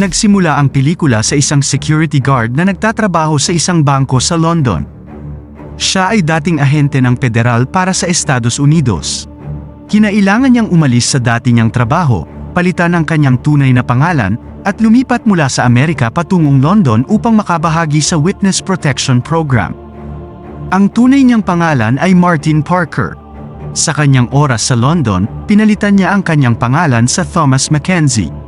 Nagsimula ang pelikula sa isang security guard na nagtatrabaho sa isang bangko sa London. Siya ay dating ahente ng federal para sa Estados Unidos. Kinailangan niyang umalis sa dati niyang trabaho, palitan ang kanyang tunay na pangalan, at lumipat mula sa Amerika patungong London upang makabahagi sa Witness Protection Program. Ang tunay niyang pangalan ay Martin Parker. Sa kanyang oras sa London, pinalitan niya ang kanyang pangalan sa Thomas Mackenzie.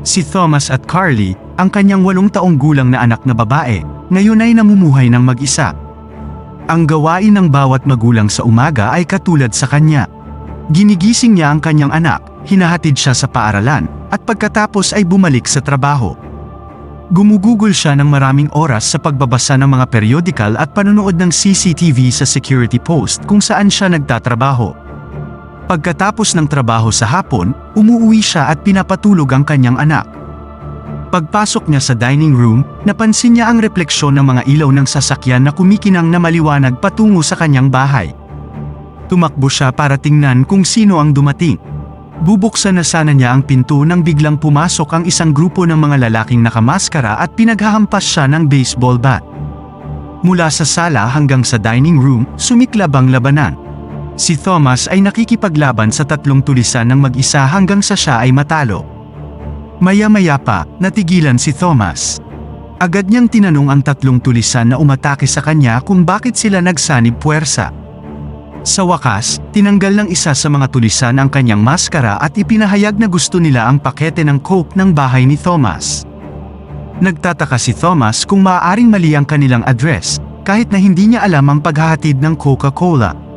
Si Thomas at Carly, ang kanyang walong taong gulang na anak na babae, ngayon ay namumuhay ng mag-isa. Ang gawain ng bawat magulang sa umaga ay katulad sa kanya. Ginigising niya ang kanyang anak, hinahatid siya sa paaralan, at pagkatapos ay bumalik sa trabaho. Gumugugol siya ng maraming oras sa pagbabasa ng mga periodikal at panonood ng CCTV sa security post kung saan siya nagtatrabaho. Pagkatapos ng trabaho sa hapon, umuwi siya at pinapatulog ang kanyang anak. Pagpasok niya sa dining room, napansin niya ang refleksyon ng mga ilaw ng sasakyan na kumikinang na maliwanag patungo sa kanyang bahay. Tumakbo siya para tingnan kung sino ang dumating. Bubuksan na sana niya ang pinto nang biglang pumasok ang isang grupo ng mga lalaking nakamaskara at pinaghahampas siya ng baseball bat. Mula sa sala hanggang sa dining room, sumiklab ang labanan. Si Thomas ay nakikipaglaban sa tatlong tulisan ng mag-isa hanggang sa siya ay matalo. Maya-maya pa, natigilan si Thomas. Agad niyang tinanong ang tatlong tulisan na umatake sa kanya kung bakit sila nagsanib puwersa. Sa wakas, tinanggal ng isa sa mga tulisan ang kanyang maskara at ipinahayag na gusto nila ang pakete ng coke ng bahay ni Thomas. Nagtataka si Thomas kung maaaring mali ang kanilang address, kahit na hindi niya alam ang paghahatid ng Coca-Cola.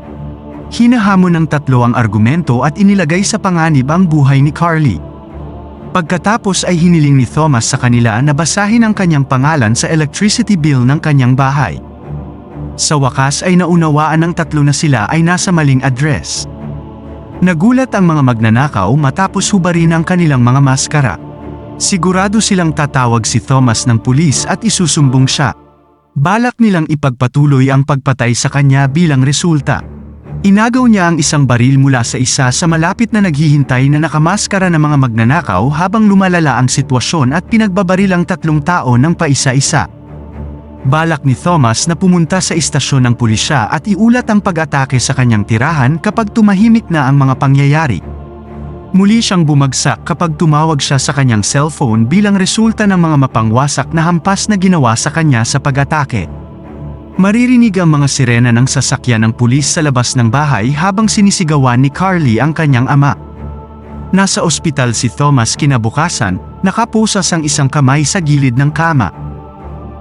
Hinahamon ng tatlo ang argumento at inilagay sa panganib ang buhay ni Carly. Pagkatapos ay hiniling ni Thomas sa kanila na basahin ang kanyang pangalan sa electricity bill ng kanyang bahay. Sa wakas ay naunawaan ng tatlo na sila ay nasa maling address. Nagulat ang mga magnanakaw matapos hubarin ang kanilang mga maskara. Sigurado silang tatawag si Thomas ng pulis at isusumbong siya. Balak nilang ipagpatuloy ang pagpatay sa kanya bilang resulta. Inagaw niya ang isang baril mula sa isa sa malapit na naghihintay na nakamaskara ng mga magnanakaw habang lumalala ang sitwasyon at pinagbabaril ang tatlong tao ng paisa-isa. Balak ni Thomas na pumunta sa istasyon ng pulisya at iulat ang pag-atake sa kanyang tirahan kapag tumahimik na ang mga pangyayari. Muli siyang bumagsak kapag tumawag siya sa kanyang cellphone bilang resulta ng mga mapangwasak na hampas na ginawa sa kanya sa pag-atake. Maririnig ang mga sirena ng sasakyan ng pulis sa labas ng bahay habang sinisigawan ni Carly ang kanyang ama. Nasa ospital si Thomas kinabukasan, nakapusas ang isang kamay sa gilid ng kama.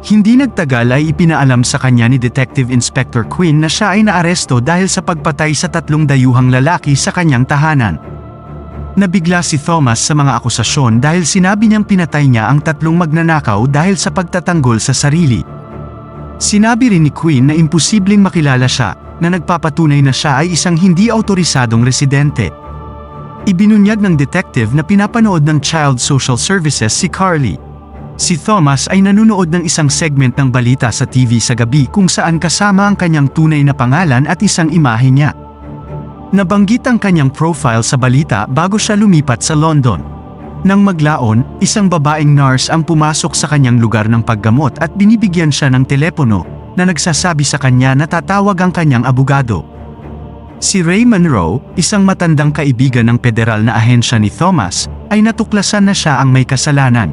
Hindi nagtagal ay ipinaalam sa kanya ni Detective Inspector Quinn na siya ay naaresto dahil sa pagpatay sa tatlong dayuhang lalaki sa kanyang tahanan. Nabigla si Thomas sa mga akusasyon dahil sinabi niyang pinatay niya ang tatlong magnanakaw dahil sa pagtatanggol sa sarili. Sinabi rin ni Quinn na imposibleng makilala siya, na nagpapatunay na siya ay isang hindi autorisadong residente. Ibinunyag ng detective na pinapanood ng Child Social Services si Carly. Si Thomas ay nanunood ng isang segment ng balita sa TV sa gabi kung saan kasama ang kanyang tunay na pangalan at isang imahe niya. Nabanggit ang kanyang profile sa balita bago siya lumipat sa London. Nang maglaon, isang babaeng nurse ang pumasok sa kanyang lugar ng paggamot at binibigyan siya ng telepono, na nagsasabi sa kanya na tatawag ang kanyang abogado. Si Ray Monroe, isang matandang kaibigan ng federal na ahensya ni Thomas, ay natuklasan na siya ang may kasalanan.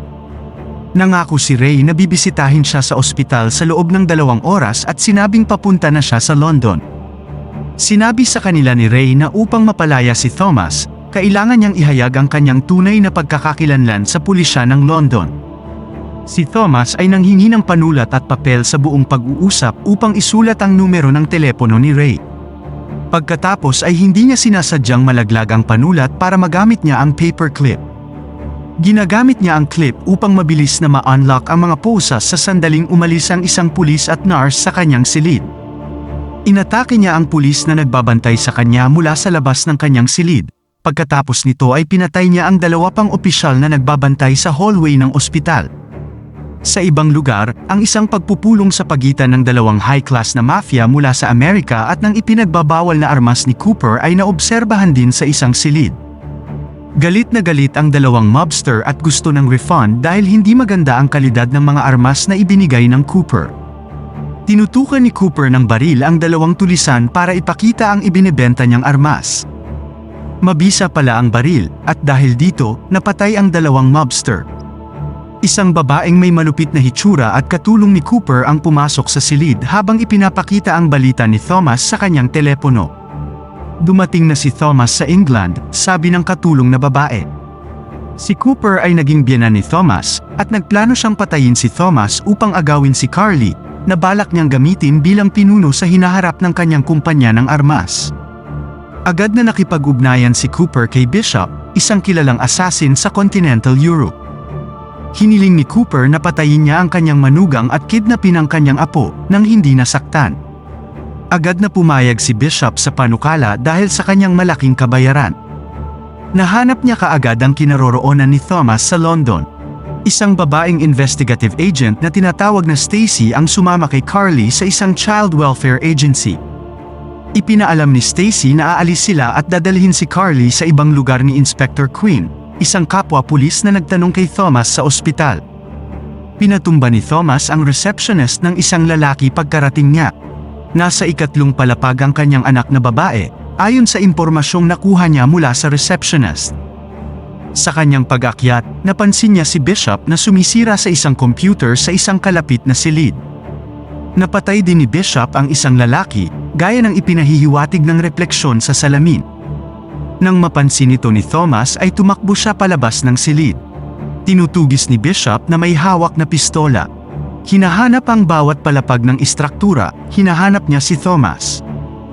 Nangako si Ray na bibisitahin siya sa ospital sa loob ng dalawang oras at sinabing papunta na siya sa London. Sinabi sa kanila ni Ray na upang mapalaya si Thomas, kailangan niyang ihayag ang kanyang tunay na pagkakakilanlan sa pulisya ng London. Si Thomas ay nanghingi ng panulat at papel sa buong pag-uusap upang isulat ang numero ng telepono ni Ray. Pagkatapos ay hindi niya sinasadyang malaglag ang panulat para magamit niya ang paperclip. Ginagamit niya ang clip upang mabilis na ma-unlock ang mga posas sa sandaling umalis ang isang pulis at nurse sa kanyang silid. Inatake niya ang pulis na nagbabantay sa kanya mula sa labas ng kanyang silid. Pagkatapos nito ay pinatay niya ang dalawa pang opisyal na nagbabantay sa hallway ng ospital. Sa ibang lugar, ang isang pagpupulong sa pagitan ng dalawang high-class na mafia mula sa Amerika at ng ipinagbabawal na armas ni Cooper ay naobserbahan din sa isang silid. Galit na galit ang dalawang mobster at gusto ng refund dahil hindi maganda ang kalidad ng mga armas na ibinigay ng Cooper. Tinutukan ni Cooper ng baril ang dalawang tulisan para ipakita ang ibinebenta niyang armas. Mabisa pala ang baril, at dahil dito, napatay ang dalawang mobster. Isang babaeng may malupit na hitsura at katulong ni Cooper ang pumasok sa silid habang ipinapakita ang balita ni Thomas sa kanyang telepono. Dumating na si Thomas sa England, sabi ng katulong na babae. Si Cooper ay naging biyana ni Thomas, at nagplano siyang patayin si Thomas upang agawin si Carly, na balak niyang gamitin bilang pinuno sa hinaharap ng kanyang kumpanya ng armas. Agad na nakipag-ugnayan si Cooper kay Bishop, isang kilalang assassin sa continental Europe. Hiniling ni Cooper na patayin niya ang kanyang manugang at kidnapin ang kanyang apo nang hindi nasaktan. Agad na pumayag si Bishop sa panukala dahil sa kanyang malaking kabayaran. Nahanap niya kaagad ang kinaroroonan ni Thomas sa London. Isang babaeng investigative agent na tinatawag na Stacy ang sumama kay Carly sa isang child welfare agency. Ipinaalam ni Stacy na aalis sila at dadalhin si Carly sa ibang lugar ni Inspector Quinn, isang kapwa pulis na nagtanong kay Thomas sa ospital. Pinatumba ni Thomas ang receptionist ng isang lalaki pagkarating niya. Nasa ikatlong palapag ang kanyang anak na babae, ayon sa impormasyong nakuha niya mula sa receptionist. Sa kanyang pag-akyat, napansin niya si Bishop na sumisira sa isang computer sa isang kalapit na silid. Napatay din ni Bishop ang isang lalaki, gaya ng ipinahihiwatig ng refleksyon sa salamin. Nang mapansin ito ni Thomas ay tumakbo siya palabas ng silid. Tinutugis ni Bishop na may hawak na pistola. Hinahanap ang bawat palapag ng istruktura, hinahanap niya si Thomas.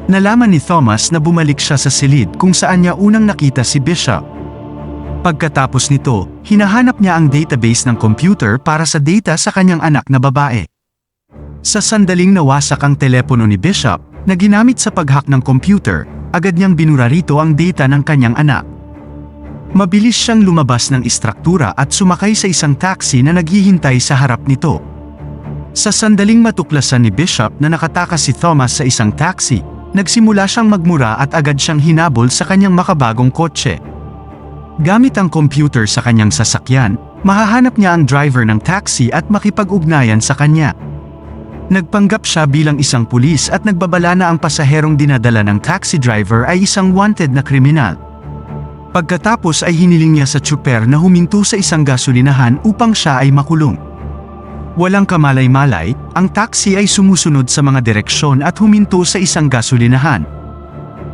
Nalaman ni Thomas na bumalik siya sa silid kung saan niya unang nakita si Bishop. Pagkatapos nito, hinahanap niya ang database ng computer para sa data sa kanyang anak na babae. Sa sandaling nawasak ang telepono ni Bishop, na ginamit sa paghack ng computer, agad niyang binura rito ang data ng kanyang anak. Mabilis siyang lumabas ng istruktura at sumakay sa isang taxi na naghihintay sa harap nito. Sa sandaling matuklasan ni Bishop na nakatakas si Thomas sa isang taxi, nagsimula siyang magmura at agad siyang hinabol sa kanyang makabagong kotse. Gamit ang computer sa kanyang sasakyan, mahahanap niya ang driver ng taxi at makipag-ugnayan sa kanya. Nagpanggap siya bilang isang pulis at nagbabala na ang pasaherong dinadala ng taxi driver ay isang wanted na kriminal. Pagkatapos ay hiniling niya sa tsuper na huminto sa isang gasolinahan upang siya ay makulong. Walang kamalay-malay, ang taxi ay sumusunod sa mga direksyon at huminto sa isang gasolinahan.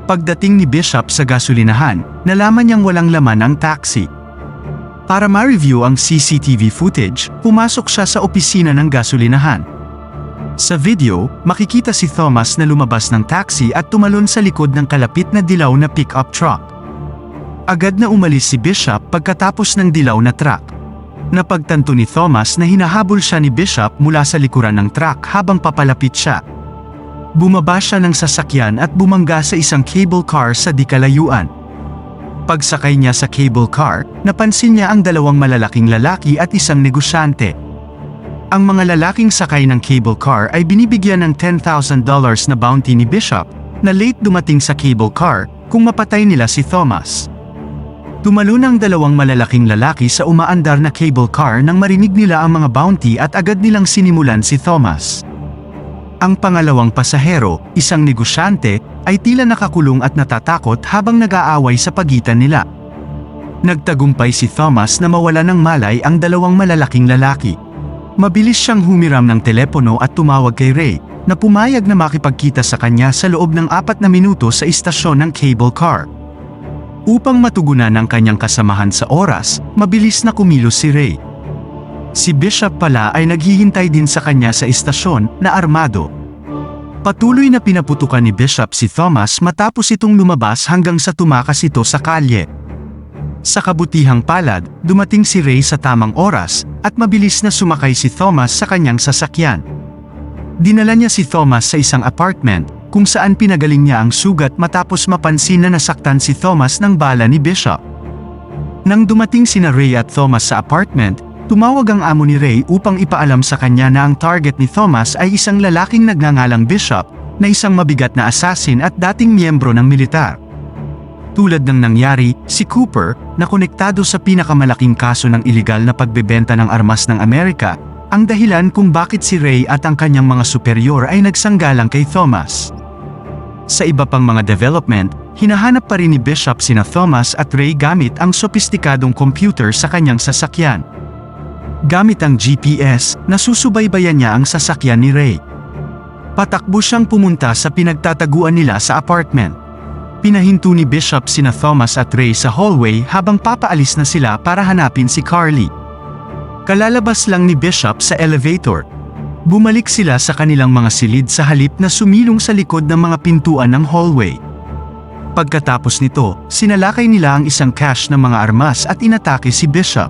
Pagdating ni Bishop sa gasolinahan, nalaman niyang walang laman ang taxi. Para ma-review ang CCTV footage, pumasok siya sa opisina ng gasolinahan. Sa video, makikita si Thomas na lumabas ng taxi at tumalon sa likod ng kalapit na dilaw na pick-up truck. Agad na umalis si Bishop pagkatapos ng dilaw na truck. Napagtanto ni Thomas na hinahabol siya ni Bishop mula sa likuran ng truck habang papalapit siya. Bumaba siya ng sasakyan at bumangga sa isang cable car sa di kalayuan. Pagsakay niya sa cable car, napansin niya ang dalawang malalaking lalaki at isang negosyante. Ang mga lalaking sakay ng cable car ay binibigyan ng $10,000 na bounty ni Bishop, na late dumating sa cable car, kung mapatay nila si Thomas. Tumalon ang dalawang malalaking lalaki sa umaandar na cable car nang marinig nila ang mga bounty at agad nilang sinimulan si Thomas. Ang pangalawang pasahero, isang negosyante, ay tila nakakulong at natatakot habang nag-aaway sa pagitan nila. Nagtagumpay si Thomas na mawala ng malay ang dalawang malalaking lalaki. Mabilis siyang humiram ng telepono at tumawag kay Ray, na pumayag na makipagkita sa kanya sa loob ng apat na minuto sa istasyon ng cable car. Upang matugunan ang kanyang kasamahan sa oras, mabilis na kumilos si Ray. Si Bishop pala ay naghihintay din sa kanya sa istasyon na armado. Patuloy na pinaputukan ni Bishop si Thomas matapos itong lumabas hanggang sa tumakas ito sa kalye. Sa kabutihang palad, dumating si Ray sa tamang oras at mabilis na sumakay si Thomas sa kanyang sasakyan. Dinala niya si Thomas sa isang apartment kung saan pinagaling niya ang sugat matapos mapansin na nasaktan si Thomas ng bala ni Bishop. Nang dumating sina Ray at Thomas sa apartment, tumawag ang amo ni Ray upang ipaalam sa kanya na ang target ni Thomas ay isang lalaking nagngangalang Bishop na isang mabigat na assassin at dating miyembro ng militar. Tulad ng nangyari, si Cooper, na konektado sa pinakamalaking kaso ng iligal na pagbebenta ng armas ng Amerika, ang dahilan kung bakit si Ray at ang kanyang mga superior ay nagsanggalang kay Thomas. Sa iba pang mga development, hinahanap pa rin ni Bishop sina Thomas at Ray gamit ang sopistikadong computer sa kanyang sasakyan. Gamit ang GPS, nasusubaybayan niya ang sasakyan ni Ray. Patakbo siyang pumunta sa pinagtataguan nila sa apartment. Pinahinto ni Bishop sina Thomas at Ray sa hallway habang papaalis na sila para hanapin si Carly. Kalalabas lang ni Bishop sa elevator. Bumalik sila sa kanilang mga silid sa halip na sumilong sa likod ng mga pintuan ng hallway. Pagkatapos nito, sinalakay nila ang isang cache ng mga armas at inatake si Bishop.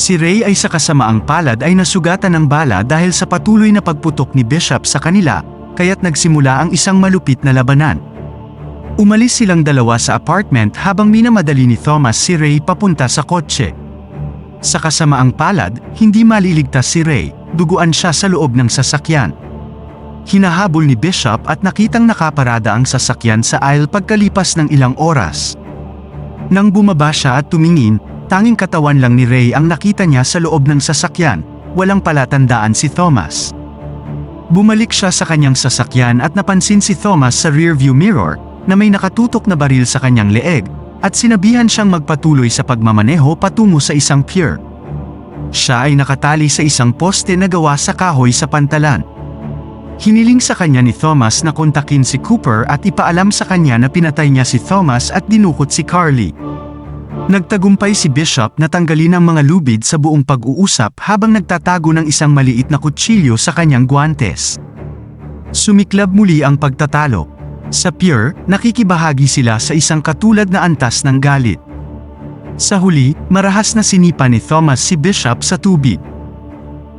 Si Ray ay sa kasamaang palad ay nasugatan ng bala dahil sa patuloy na pagputok ni Bishop sa kanila, kaya't nagsimula ang isang malupit na labanan. Umalis silang dalawa sa apartment habang minamadali ni Thomas si Ray papunta sa kotse. Sa kasamaang palad, hindi maliligtas si Ray, duguan siya sa loob ng sasakyan. Hinahabol ni Bishop at nakitang nakaparada ang sasakyan sa aisle pagkalipas ng ilang oras. Nang bumaba siya at tumingin, tanging katawan lang ni Ray ang nakita niya sa loob ng sasakyan, walang palatandaan si Thomas. Bumalik siya sa kanyang sasakyan at napansin si Thomas sa rearview mirror na may nakatutok na baril sa kanyang leeg at sinabihan siyang magpatuloy sa pagmamaneho patungo sa isang pier. Siya ay nakatali sa isang poste na gawa sa kahoy sa pantalan. Hiniling sa kanya ni Thomas na kontakin si Cooper at ipaalam sa kanya na pinatay niya si Thomas at dinukot si Carly. Nagtagumpay si Bishop na tanggalin ang mga lubid sa buong pag-uusap habang nagtatago ng isang maliit na kutsilyo sa kanyang guantes. Sumiklab muli ang pagtatalo. Sa pier, nakikibahagi sila sa isang katulad na antas ng galit. Sa huli, marahas na sinipa ni Thomas si Bishop sa tubig.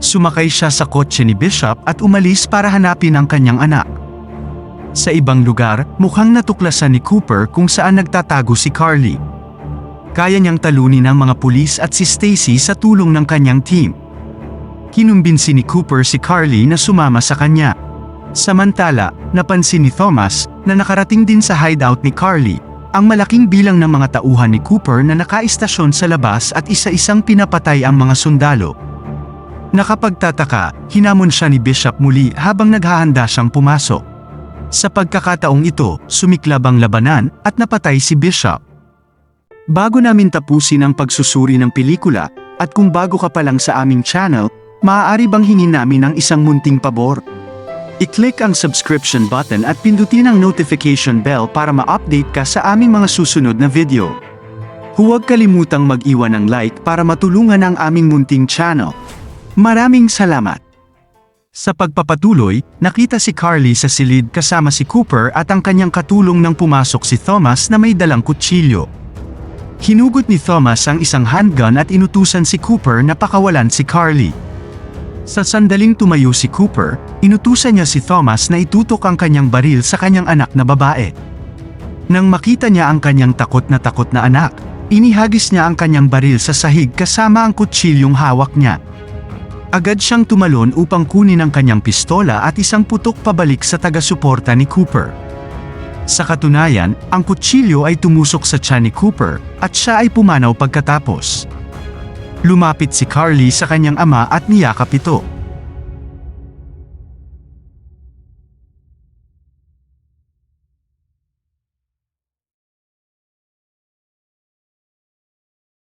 Sumakay siya sa kotse ni Bishop at umalis para hanapin ang kanyang anak. Sa ibang lugar, mukhang natuklasan ni Cooper kung saan nagtatago si Carly. Kaya niyang talunin ang mga pulis at si Stacy sa tulong ng kanyang team. Kinumbinsi ni Cooper si Carly na sumama sa kanya. Samantala, napansin ni Thomas na nakarating din sa hideout ni Carly ang malaking bilang ng mga tauhan ni Cooper na nakaistasyon sa labas at isa-isang pinapatay ang mga sundalo. Nakapagtataka, hinamon siya ni Bishop muli habang naghahanda siyang pumasok. Sa pagkakataong ito, sumiklab ang labanan at napatay si Bishop. Bago namin tapusin ang pagsusuri ng pelikula, at kung bago ka pa lang sa aming channel, maaari bang hingin namin ang isang munting pabor? I-click ang subscription button at pindutin ang notification bell para ma-update ka sa aming mga susunod na video. Huwag kalimutang mag-iwan ng like para matulungan ang aming munting channel. Maraming salamat! Sa pagpapatuloy, nakita si Carly sa silid kasama si Cooper at ang kanyang katulong nang pumasok si Thomas na may dalang kutsilyo. Hinugot ni Thomas ang isang handgun at inutusan si Cooper na pakawalan si Carly. Sa sandaling tumayo si Cooper, inutusan niya si Thomas na itutok ang kanyang baril sa kanyang anak na babae. Nang makita niya ang kanyang takot na takot na anak, inihagis niya ang kanyang baril sa sahig kasama ang kutsilyong hawak niya. Agad siyang tumalon upang kunin ang kanyang pistola at isang putok pabalik sa taga-suporta ni Cooper. Sa katunayan, ang kutsilyo ay tumusok sa tiyan ni Cooper at siya ay pumanaw pagkatapos. Lumapit si Carly sa kanyang ama at niyakap ito.